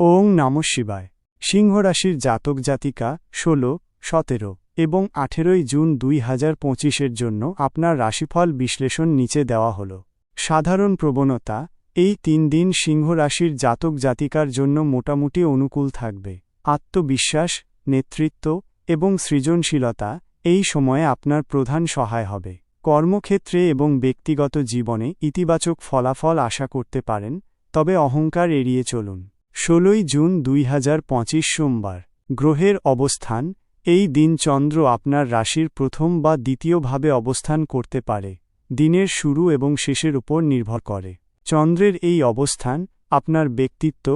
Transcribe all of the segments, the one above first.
ওং নম শিবায়। সিংহ রাশির জাতক জাতিকা ষোলো, সতেরো এবং আঠেরোই জুন দুই হাজার পঁচিশের জন্য আপনার রাশিফল বিশ্লেষণ নিচে দেওয়া হল। সাধারণ প্রবণতা, এই তিন দিন সিংহ রাশির জাতক জাতিকার জন্য মোটামুটি অনুকূল থাকবে। আত্মবিশ্বাস, নেতৃত্ব এবং সৃজনশীলতা এই সময়ে আপনার প্রধান সহায় হবে। কর্মক্ষেত্রে এবং ব্যক্তিগত জীবনে ইতিবাচক ফলাফল আশা করতে পারেন, তবে অহংকার এড়িয়ে চলুন। ষোলোই জুন দুই হাজার পঁচিশ সোমবার, গ্রহের অবস্থান, এই দিন চন্দ্র আপনার রাশির প্রথম বা দ্বিতীয়ভাবে অবস্থান করতে পারে, দিনের শুরু এবং শেষের উপর নির্ভর করে। চন্দ্রের এই অবস্থান, আপনার ব্যক্তিত্ব,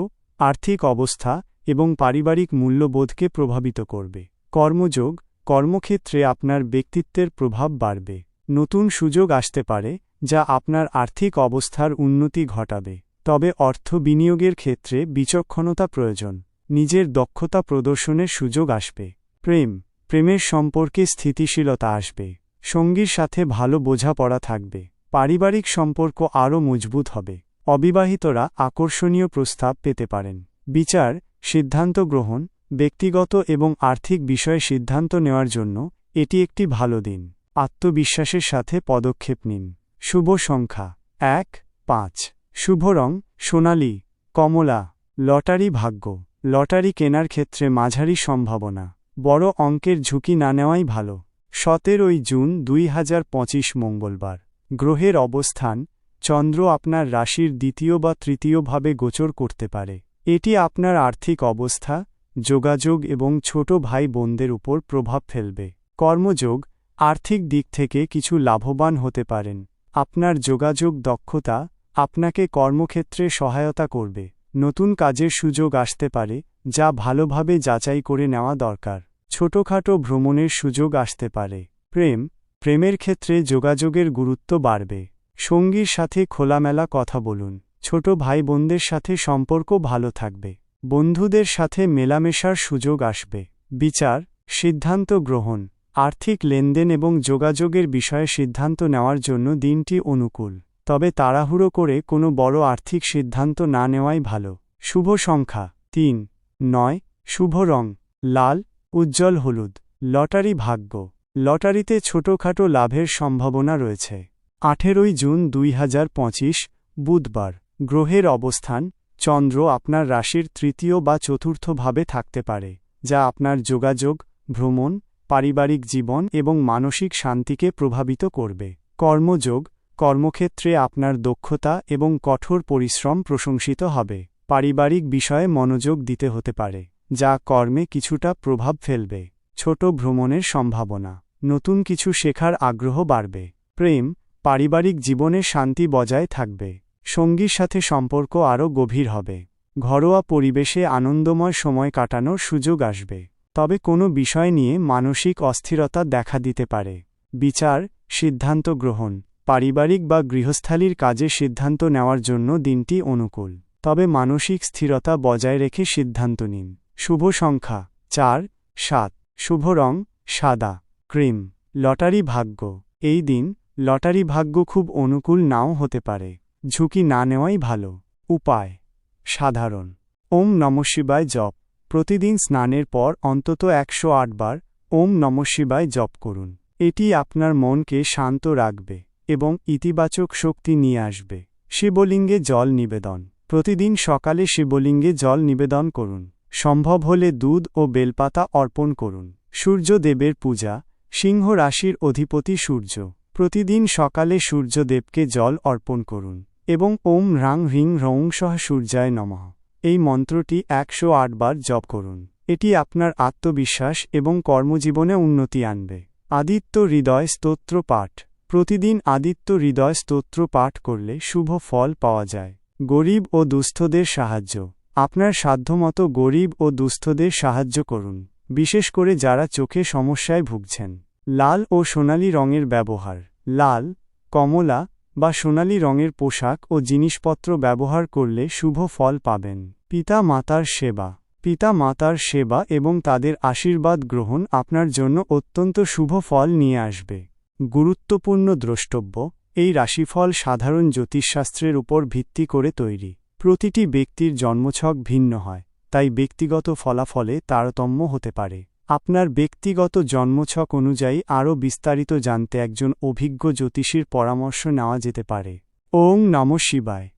আর্থিক অবস্থা এবং পারিবারিক মূল্যবোধকে প্রভাবিত করবে। কর্মযোগ, কর্মক্ষেত্রে আপনার ব্যক্তিত্বের প্রভাব বাড়বে। নতুন সুযোগ আসতে পারে, যা আপনার আর্থিক অবস্থার উন্নতি ঘটাবে। তবে অর্থ বিনিয়োগের ক্ষেত্রে বিচক্ষণতা প্রয়োজন। নিজের দক্ষতা প্রদর্শনের সুযোগ আসবে। প্রেম, প্রেমের সম্পর্কে স্থিতিশীলতা আসবে। সঙ্গীর সাথে ভালো বোঝাপড়া থাকবে। পারিবারিক সম্পর্ক আরও মজবুত হবে। অবিবাহিতরা আকর্ষণীয় প্রস্তাব পেতে পারেন। বিচার, সিদ্ধান্ত গ্রহণ, ব্যক্তিগত এবং আর্থিক বিষয়ে সিদ্ধান্ত নেওয়ার জন্য এটি একটি ভালো দিন। আত্মবিশ্বাসের সাথে পদক্ষেপ নিন। শুভ সংখ্যা। এক, পাঁচ। শুভ রং, সোনালি, কমলা, লটারি ভাগ্য। লটারি কেনার ক্ষেত্রে মাঝারি সম্ভাবনা। বড় অঙ্কের ঝুঁকি না নেওয়াই ভালো। সতেরোই জুন দুই হাজার পঁচিশ মঙ্গলবার। গ্রহের অবস্থান, চন্দ্র আপনার রাশির দ্বিতীয় বা তৃতীয়ভাবে গোচর করতে পারে। এটি আপনার আর্থিক অবস্থা, যোগাযোগ এবং ছোট ভাই বোনদের উপর প্রভাব ফেলবে। কর্মযোগ, আর্থিক দিক থেকে কিছু লাভবান হতে পারেন। আপনার যোগাযোগ দক্ষতা আপনাকে কর্মক্ষেত্রে সহায়তা করবে। নতুন কাজের সুযোগ আসতে পারে, যা ভালোভাবে যাচাই করে নেওয়া দরকার। ছোটখাটো ভ্রমণের সুযোগ আসতে পারে। প্রেম, প্রেমের ক্ষেত্রে যোগাযোগের গুরুত্ব বাড়বে। সঙ্গীর সাথে খোলামেলা কথা বলুন। ছোট ভাই বোনদের সাথে সম্পর্ক ভালো থাকবে। বন্ধুদের সাথে মেলামেশার সুযোগ আসবে। বিচার, সিদ্ধান্ত গ্রহণ, আর্থিক লেনদেন এবং যোগাযোগের বিষয়ে সিদ্ধান্ত নেওয়ার জন্য দিনটি অনুকূল। তবে তাড়াহুড়ো করে কোনো বড় আর্থিক সিদ্ধান্ত না নেওয়াই ভালো। শুভ সংখ্যা, তিন। নয়। শুভ রং, লাল, উজ্জ্বল হলুদ। লটারি ভাগ্য। লটারিতে ছোটখাটো লাভের সম্ভাবনা রয়েছে। আঠেরোই জুন দুই হাজার পঁচিশ, বুধবার। গ্রহের অবস্থান, চন্দ্র আপনার রাশির তৃতীয় বা চতুর্থভাবে থাকতে পারে, যা আপনার যোগাযোগ, ভ্রমণ, পারিবারিক জীবন এবং মানসিক শান্তিকে প্রভাবিত করবে। কর্মযোগ কর্মক্ষেত্রে আপনার দক্ষতা এবং কঠোর পরিশ্রম প্রশংসিত হবে। পারিবারিক বিষয়ে মনোযোগ দিতে হতে পারে, যা কর্মে কিছুটা প্রভাব ফেলবে। ছোট ভ্রমণের সম্ভাবনা। নতুন কিছু শেখার আগ্রহ বাড়বে। প্রেম, পারিবারিক জীবনে শান্তি বজায় থাকবে। সঙ্গীর সাথে সম্পর্ক আরও গভীর হবে। ঘরোয়া পরিবেশে আনন্দময় সময় কাটানোর সুযোগ আসবে। তবে কোনো বিষয় নিয়ে মানসিক অস্থিরতা দেখা দিতে পারে। বিচার, সিদ্ধান্ত গ্রহণ। পারিবারিক বা গৃহস্থালির কাজে সিদ্ধান্ত নেওয়ার জন্য দিনটি অনুকূল। তবে মানসিক স্থিরতা বজায় রেখে সিদ্ধান্ত নিন। শুভ সংখ্যা, চার, সাত। শুভ রং, সাদা। ক্রিম, লটারি ভাগ্য। এই দিন লটারি ভাগ্য খুব অনুকূল নাও হতে পারে। ঝুঁকি না নেওয়াই ভালো। উপায়, সাধারণ। ওম নমশিবায় জপ। প্রতিদিন স্নানের পর অন্তত একশো বার ওম নমশিবায় জপ করুন। এটি আপনার মনকে শান্ত রাখবে। এবং ইতিবাচক শক্তি নিয়ে আসবে। শিবলিঙ্গে জল নিবেদন। প্রতিদিন সকালে শিবলিঙ্গে জল নিবেদন করুন। সম্ভব হলে দুধ ও বেলপাতা অর্পণ করুন। সূর্যদেবের পূজা। সিংহ রাশির অধিপতি সূর্য। প্রতিদিন সকালে সূর্যদেবকে জল অর্পণ করুন এবং ওম রাং হ্রিং রং সহ সূর্যায় নমঃ। এই মন্ত্রটি একশো বার জপ করুন। এটি আপনার আত্মবিশ্বাস এবং কর্মজীবনে উন্নতি আনবে। আদিত্য হৃদয় স্তোত্র পাঠ। প্রতিদিন আদিত্য হৃদয় স্তোত্র পাঠ করলে শুভ ফল পাওয়া যায়। গরিব ও দুস্থদের সাহায্য। আপনার সাধ্যমতো গরিব ও দুস্থদের সাহায্য করুন, বিশেষ করে যারা চোখে সমস্যায় ভুগছেন। লাল ও সোনালি রঙের ব্যবহার। লাল, কমলা বা সোনালি রঙের পোশাক ও জিনিসপত্র ব্যবহার করলে শুভ ফল পাবেন। পিতা মাতার সেবা। পিতা মাতার সেবা এবং তাদের আশীর্বাদ গ্রহণ আপনার জন্য অত্যন্ত শুভ ফল নিয়ে আসবে। গুরুত্বপূর্ণ দ্রষ্টব্য, এই রাশিফল সাধারণ জ্যোতিষশাস্ত্রের উপর ভিত্তি করে তৈরি। প্রতিটি ব্যক্তির জন্মছক ভিন্ন হয়, তাই ব্যক্তিগত ফলাফলে তারতম্য হতে পারে। আপনার ব্যক্তিগত জন্মছক অনুযায়ী আরও বিস্তারিত জানতে একজন অভিজ্ঞ জ্যোতিষীর পরামর্শ নেওয়া যেতে পারে। ওং নম শিবায়।